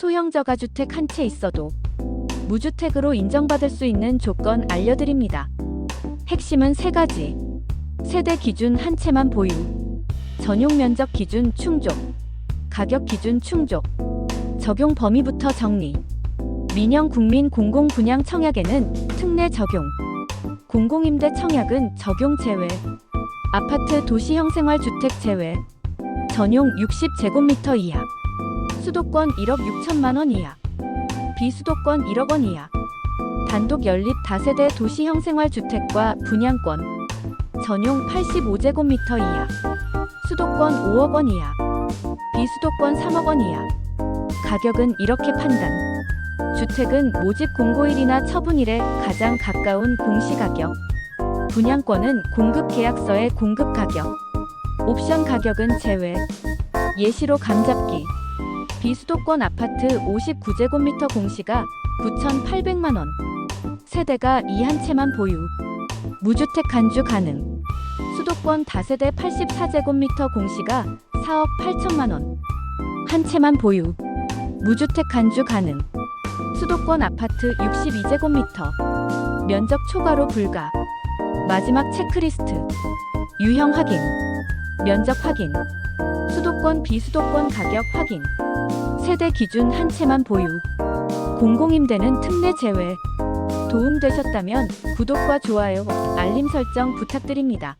소형 저가주택 한 채 있어도 무주택으로 인정받을 수 있는 조건 알려드립니다. 핵심은 세 가지. 세대 기준 한 채만 보유. 전용 면적 기준 충족. 가격 기준 충족. 적용 범위부터 정리. 민영 국민 공공 분양 청약에는 특례 적용. 공공임대 청약은 적용 제외. 아파트 도시형 생활주택 제외. 전용 60제곱미터 이하. 수도권 1억 6천만 원 이하. 비수도권 1억 원 이하. 단독 연립 다세대 도시 형 생활 주택과 분양권. 전용 85제곱미터 이하. 수도권 5억 원 이하. 비수도권 3억 원 이하. 가격은 이렇게 판단. 주택은 모집 공고일이나 처분일에 가장 가까운 공시가격. 분양권은 공급 계약서의 공급 가격. 옵션 가격은 제외. 예시로 감잡기. 비수도권 아파트 59제곱미터 공시가 9,800만 원. 세대가 이 한 채만 보유. 무주택 간주 가능. 수도권 다세대 84제곱미터 공시가 4억 8천만 원. 한 채만 보유. 무주택 간주 가능. 수도권 아파트 62제곱미터. 면적 초과로 불가. 마지막 체크리스트. 유형 확인. 면적 확인. 수도권 비수도권 가격 확인. 세대 기준 한 채만 보유. 공공임대는 특례 제외. 도움되셨다면 구독과 좋아요, 알림 설정 부탁드립니다.